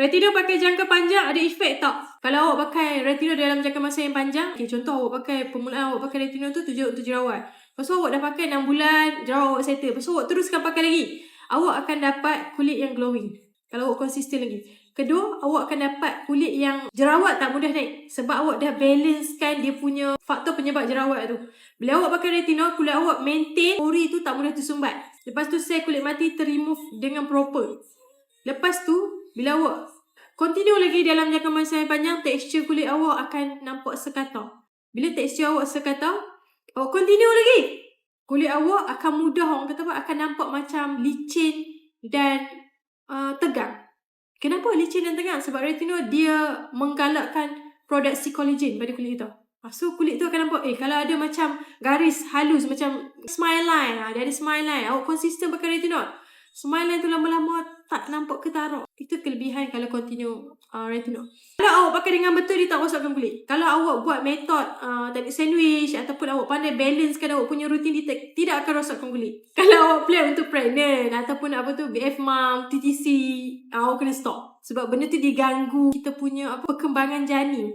Retinol pakai jangka panjang ada efek tak? Kalau awak pakai retinol dalam jangka masa yang panjang, okay, contoh awak pakai permulaan awak pakai retinol tu tujuan untuk jerawat. Lepas tu awak dah pakai 6 bulan, jerawat awak settle. Lepas tu awak teruskan pakai lagi. Awak akan dapat kulit yang glowing. Kalau awak konsisten lagi. Kedua, awak akan dapat kulit yang jerawat tak mudah naik. Sebab awak dah balancekan dia punya faktor penyebab jerawat tu. Bila awak pakai retinol, kulit awak maintain pori tu tak mudah tersumbat. Lepas tu sel kulit mati terremove dengan proper. Lepas tu, bila awak continue lagi dalam jangka masa yang panjang, tekstur kulit awak akan nampak sekata. Bila tekstur awak sekata, awak continue lagi. Kulit awak akan mudah, orang kata apa, akan nampak macam licin dan uh, tegang. Kenapa licin dan tegang? Sebab retinol dia menggalakkan produksi collagen pada kulit kita. Ah, So kulit tu akan nampak, eh kalau ada macam garis halus macam smile line, ah, dia ada smile line, awak konsisten pakai retinol. Smile tu lama-lama tak nampak ketaruk. Itu kelebihan kalau continue uh, retinol. Kalau awak pakai dengan betul, dia tak rosakkan kulit. Kalau awak buat metod uh, teknik sandwich ataupun awak pandai balance kan awak punya rutin, dia tidak akan rosakkan kulit. Kalau awak plan untuk pregnant ataupun apa tu BF mom, TTC, uh, awak kena stop. Sebab benda tu diganggu kita punya apa, perkembangan janin.